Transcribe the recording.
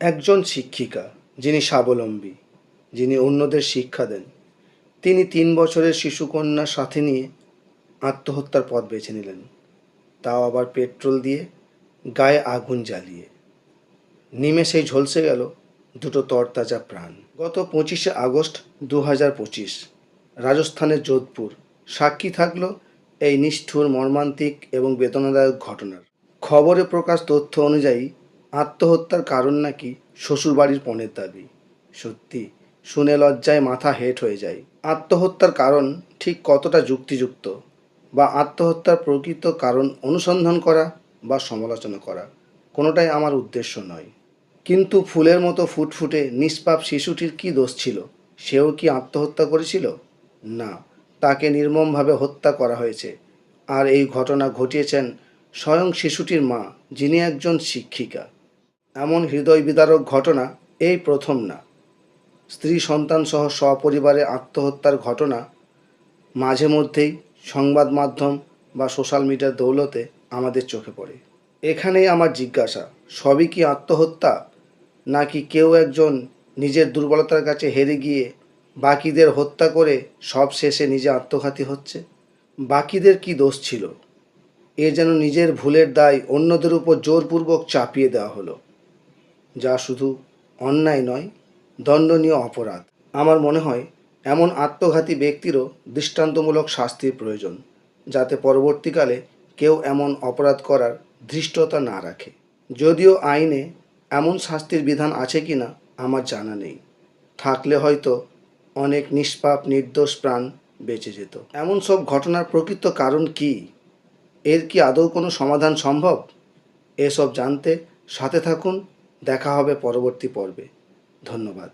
একজন শিক্ষিকা যিনি স্বাবলম্বী, যিনি অন্যদের শিক্ষা দেন। তিনি তিন বছরের শিশুকন্যার সাথে নিয়ে আত্মহত্যার পথ বেছে নিলেন। তাও আবার পেট্রোল দিয়ে গায়ে আগুন জ্বালিয়ে। নিমেষেই ঝলসে গেল দুটো তরতাজা প্রাণ। গত পঁচিশে আগস্ট দু হাজার পঁচিশ, রাজস্থানের যোধপুর সাক্ষী থাকল এই নিষ্ঠুর মর্মান্তিক এবং বেদনাদায়ক ঘটনার। খবরে প্রকাশ তথ্য অনুযায়ী আত্মহত্যার কারণ নাকি শ্বশুরবাড়ির পণের দাবি? সত্যি, শুনে লজ্জায় মাথা হেট হয়ে যায়। আত্মহত্যার কারণ ঠিক কতটা যুক্তিযুক্ত? বা আত্মহত্যার প্রকৃত কারণ অনুসন্ধান করা বা সমালোচনা করা? কোনোটাই আমার উদ্দেশ্য নয়। কিন্তু ফুলের মতো ফুটফুটে নিষ্পাপ শিশুটির কি দোষ ছিল? সেও কি আত্মহত্যা করেছিল? না, তাকে নির্মমভাবে হত্যা করা হয়েছে। আর এই ঘটনা ঘটিয়েছেন স্বয়ং শিশুটির মা, যিনি একজন শিক্ষিকা। এমন হৃদয় বিদারক ঘটনা, এই প্রথম না। স্ত্রী সন্তান সহ সপরিবারে আত্মহত্যার ঘটনা, মাঝে মধ্যেই সংবাদ মাধ্যম বা সোশ্যাল মিডিয়ার দৌলতে আমাদের চোখে পড়ে। এখানেই আমার জিজ্ঞাসা, সবই কি আত্মহত্যা? নাকি কেউ একজন নিজের দুর্বলতার কাছে হেরে গিয়ে বাকিদের হত্যা করে সব শেষে নিজে আত্মঘাতী হচ্ছে? বাকিদের কি দোষ ছিল? এ যেন নিজের ভুলের দায় অন্যদের উপর জোরপূর্বক চাপিয়ে দেওয়া হলো। যা শুধু অন্যায় নয়, দণ্ডনীয় অপরাধ। আমার মনে হয়, এমন আত্মঘাতী ব্যক্তিরও দৃষ্টান্তমূলক শাস্তির প্রয়োজন, যাতে পরবর্তীকালে কেউ এমন অপরাধ করার ধৃষ্টতা না রাখে। যদিও আইনে এমন শাস্তির বিধান আছে কি না আমার জানা নেই। থাকলে হয়তো অনেক নিষ্পাপ, নির্দোষ প্রাণ বেঁচে যেত। এমন সব ঘটনার প্রকৃত কারণ কি? এর কি আদৌ কোনো সমাধান সম্ভব? এসব জানতে সাথে থাকুন দেখা হবে পরবর্তী পর্বে। ধন্যবাদ।